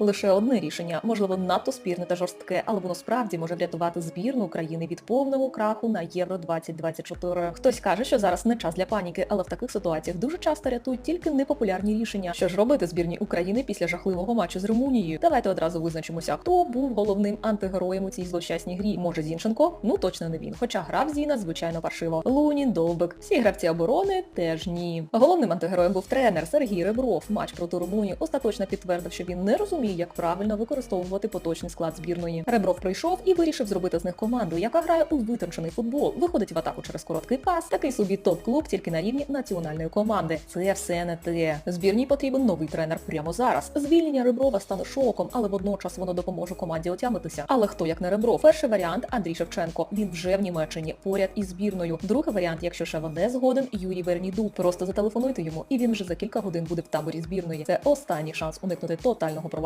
лише одне рішення, можливо, надто спірне та жорстке, але воно справді може врятувати збірну України від повного краху на Євро 2024. Хтось каже, що зараз не час для паніки, але в таких ситуаціях дуже часто рятують тільки непопулярні рішення. Що ж робити збірній України після жахливого матчу з Румунією? Давайте одразу визначимося, хто був головним антигероєм у цій злощасній грі. Може Зінченко? Ну точно не він. Хоча грав Зіна, звичайно, паршиво. Лунін, Довбик. Всі гравці оборони теж ні. Головним антигероєм був тренер Сергій Ребров. Матч проти Румунії остаточно підтвердив, що він не розуміє, як правильно використовувати поточний склад збірної. Ребров прийшов і вирішив зробити з них команду, яка грає у витончений футбол, виходить в атаку через короткий пас. Такий собі топ-клуб тільки на рівні національної команди. Це все не те. Збірній потрібен новий тренер прямо зараз. Звільнення Реброва стане шоком, але водночас воно допоможе команді отямитися. Але хто як не Ребров? Перший варіант Андрій Шевченко. Він вже в Німеччині поряд із збірною. Другий варіант, якщо не згоден, Юрій Верніду. Просто зателефонуйте йому, і він вже за кілька годин буде в таборі збірної. Це останній шанс уникнути тотального провалу.